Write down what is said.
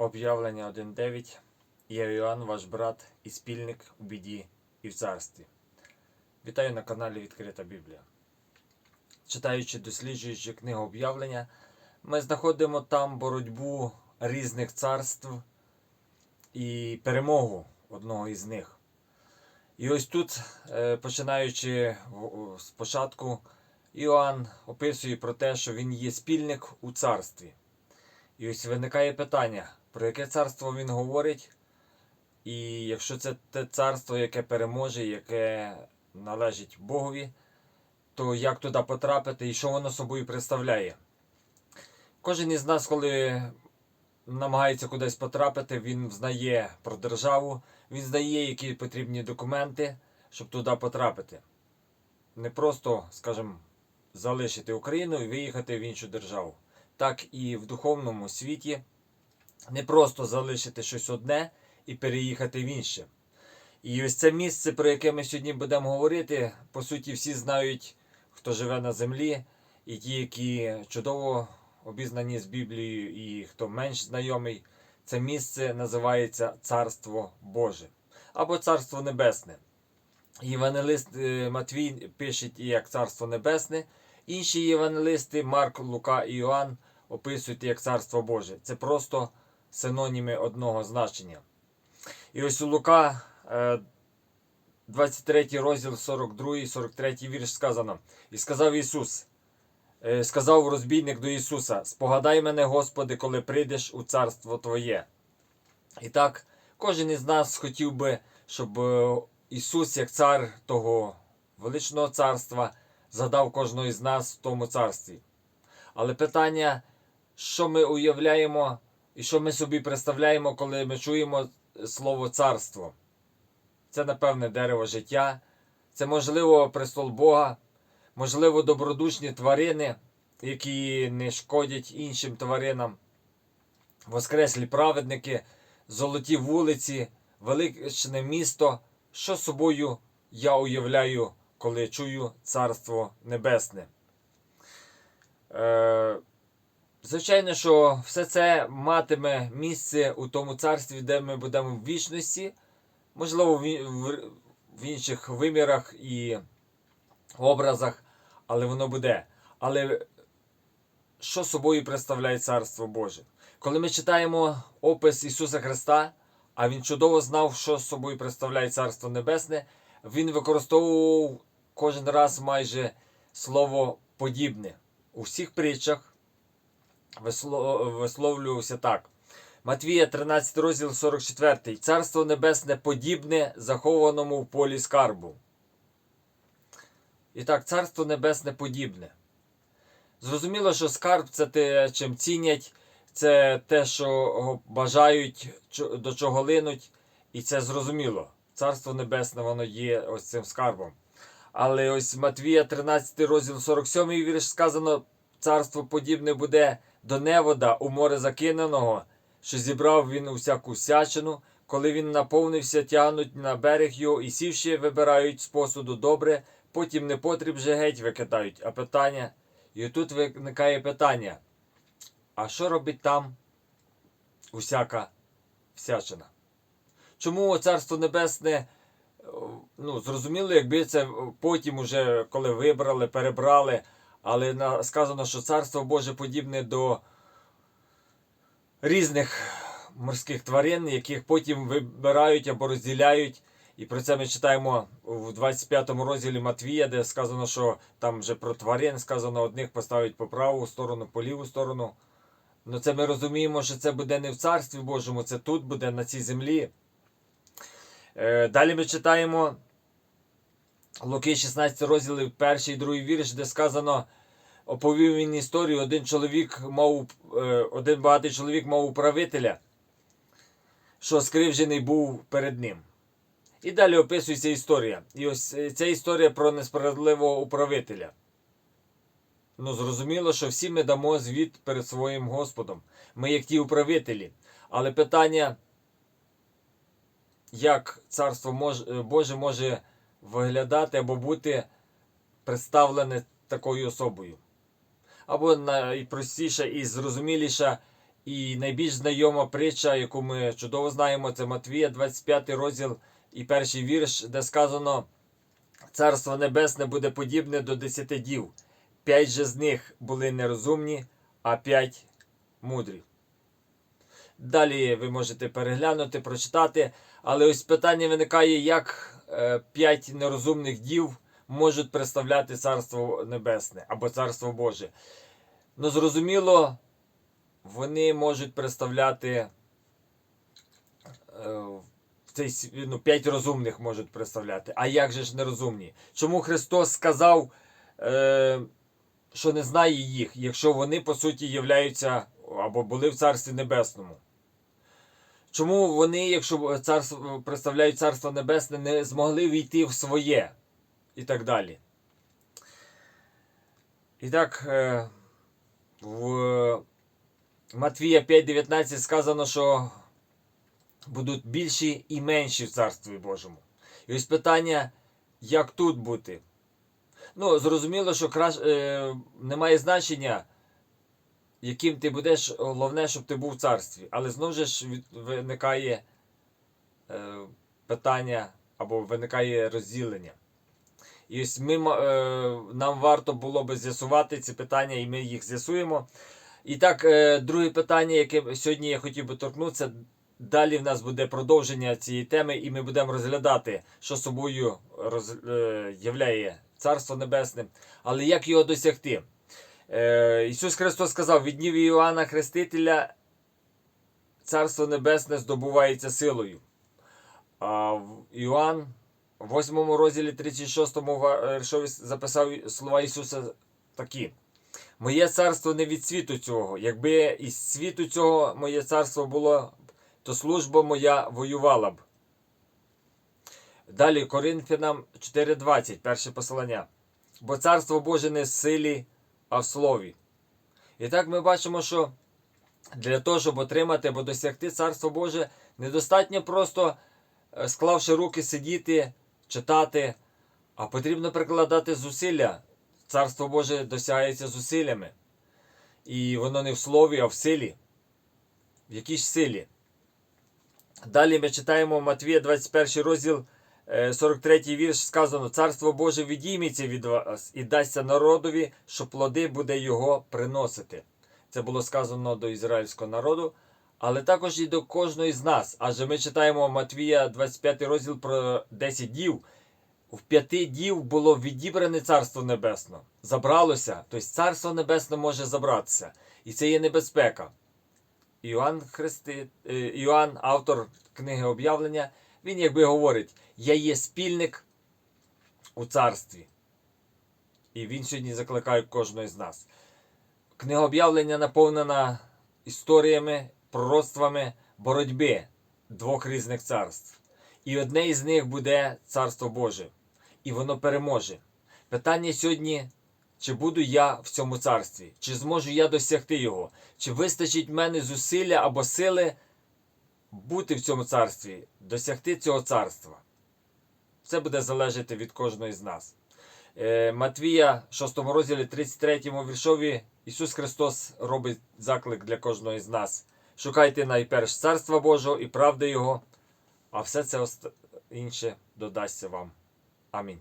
Об'явлення 1.9. Я Іоанн, ваш брат і спільник у біді і в царстві. Вітаю на каналі Відкрита Біблія. Читаючи, досліджуючи книгу об'явлення, ми знаходимо там боротьбу різних царств і перемогу одного із них. І ось тут, е, починаючи спочатку, Іоанн описує про те, що він є спільник у царстві. І ось виникає питання, про яке царство він говорить, і якщо це те царство, яке переможе, яке належить Богові, то як туди потрапити і що воно собою представляє? Кожен із нас, коли намагається кудись потрапити, він знає про державу, він знає, які потрібні документи, щоб туди потрапити. Не просто, скажімо, залишити Україну і виїхати в іншу державу так і в духовному світі не просто залишити щось одне і переїхати в інше. І ось це місце, про яке ми сьогодні будемо говорити, по суті, всі знають, хто живе на землі, і ті, які чудово обізнані з Біблією, і хто менш знайомий, це місце називається Царство Боже або Царство Небесне. Євангелист е, Матвій пише як Царство Небесне, інші євангелисти Марк, Лука і Іоанн описують як Царство Боже. Це просто синоніми одного значення. І ось у Лука, е, 23 розділ, 42, 43 вірш сказано. І сказав Ісус, е, сказав розбійник до Ісуса: Спогадай мене, Господи, коли прийдеш у царство Твоє. І так, кожен із нас хотів би, щоб е, Ісус, як цар того величного царства, задав кожного із нас в тому царстві. Але питання, що ми уявляємо і що ми собі представляємо, коли ми чуємо слово царство. Це, напевне, дерево життя, це, можливо, престол Бога, можливо, добродушні тварини, які не шкодять іншим тваринам, воскреслі праведники, золоті вулиці, величне місто. Що собою я уявляю, коли чую Царство Небесне? Е, Звичайно, що все це матиме місце у тому царстві, де ми будемо в вічності, можливо, в, інших вимірах і образах, але воно буде. Але що собою представляє Царство Боже? Коли ми читаємо опис Ісуса Христа, а Він чудово знав, що собою представляє Царство Небесне, Він використовував кожен раз майже слово подібне. У всіх притчах висловлювався так. Матвія 13 розділ 44. Царство Небесне подібне захованому в полі скарбу. І так, Царство Небесне подібне. Зрозуміло, що скарб це те, чим цінять, це те, що бажають, до чого линуть, і це зрозуміло. Царство Небесне, воно є ось цим скарбом. Але ось Матвія 13 розділ 47 вірш сказано, царство подібне буде до невода у море закиненого, що зібрав він усяку всячину, коли він наповнився, тягнуть на берег його і сівши, вибирають з посуду добре, потім непотріб же геть викидають. А питання, і тут виникає питання: а що робить там усяка всячина? Чому Царство Небесне? Ну, зрозуміло, якби це потім, уже коли вибрали, перебрали, але сказано, що Царство Боже подібне до різних морських тварин, яких потім вибирають або розділяють. І про це ми читаємо в 25 розділі Матвія, де сказано, що там вже про тварин сказано, одних поставить по праву сторону, по ліву сторону. Ну це ми розуміємо, що це буде не в Царстві Божому, це тут буде, на цій землі. Е, Далі ми читаємо Луки 16 розділи, перший і другий вірш, де сказано, оповів він історію, один чоловік мав, е, один багатий чоловік мав управителя, що скривджений був перед ним. І далі описується історія. І ось е, ця історія про несправедливого управителя. Ну, зрозуміло, що всі ми дамо звіт перед своїм Господом. Ми як ті управителі. Але питання, як Царство е, Боже може виглядати або бути представлене такою особою. Або найпростіша і зрозуміліша І найбільш знайома притча, яку ми чудово знаємо, це Матвія, 25 розділ і перший вірш, де сказано: Царство Небесне буде подібне до десяти дів. П'ять же з них були нерозумні, а п'ять мудрі. Далі ви можете переглянути, прочитати. Але ось питання виникає, як е, п'ять нерозумних дів можуть представляти Царство Небесне або Царство Боже. Ну, зрозуміло, вони можуть представляти е, цей, ну, п'ять розумних можуть представляти. А як же ж нерозумні? Чому Христос сказав, е, що не знає їх, якщо вони по суті являються або були в Царстві Небесному? Чому вони, якщо царство представляють Царство Небесне, не змогли війти в своє і так далі? І так, е, в Матвія 5.19 сказано, що будуть більші і менші в Царстві Божому. І ось питання, як тут бути? Ну, зрозуміло, що краш... е, немає значення, яким ти будеш, головне, щоб ти був в царстві. Але знову ж виникає е, питання або виникає розділення. І ось ми, е, нам варто було би з'ясувати ці питання, і ми їх з'ясуємо. І так, е, друге питання, яке сьогодні я хотів би торкнутися. Далі в нас буде продовження цієї теми, і ми будемо розглядати, що собою роз, е, являє Царство Небесне, але як його досягти. Е, Ісус Христос сказав: від днів Іоанна Хрестителя Царство Небесне здобувається силою. А Іоанн в 8 розділі 36 вершові записав слова Ісуса такі. Моє царство не від світу цього. Якби із світу цього моє царство було, то служба моя воювала б. Далі Коринфянам 4.20, перше послання. Бо царство Боже не в силі, а в слові. І так ми бачимо, що для того, щоб отримати або досягти Царство Боже, недостатньо просто е, склавши руки, сидіти, читати, а потрібно прикладати зусилля. Царство Боже досягається зусиллями. І воно не в слові, а в силі. В якій ж силі? Далі ми читаємо Матвія 21 розділ, е, 43 вірш, сказано: Царство Боже відійметься від вас і дасться народові, що плоди буде його приносити. Це було сказано до ізраїльського народу, але також і до кожної з нас. Адже ми читаємо Матвія 25 розділ про 10 дів. В п'яти дів було відібране Царство Небесне. Забралося, тобто Царство Небесне може забратися. І це є небезпека. Іоанн, Христи... е, Іоанн, автор книги об'явлення, він якби говорить: Я є спільник у царстві. І він сьогодні закликає кожного з нас. Книга об'явлення наповнена історіями, пророцтвами боротьби двох різних царств. І одне із них буде Царство Боже. І воно переможе. Питання сьогодні, чи буду я в цьому царстві, чи зможу я досягти його, чи вистачить в мене зусилля або сили бути в цьому царстві, досягти цього царства. Це буде залежати від кожного з нас. Е, Матвія, 6 розділі 33 віршові, Ісус Христос робить заклик для кожного з нас. Шукайте найперш Царства Божого і правди Його, а все це інше додасться вам. Амінь.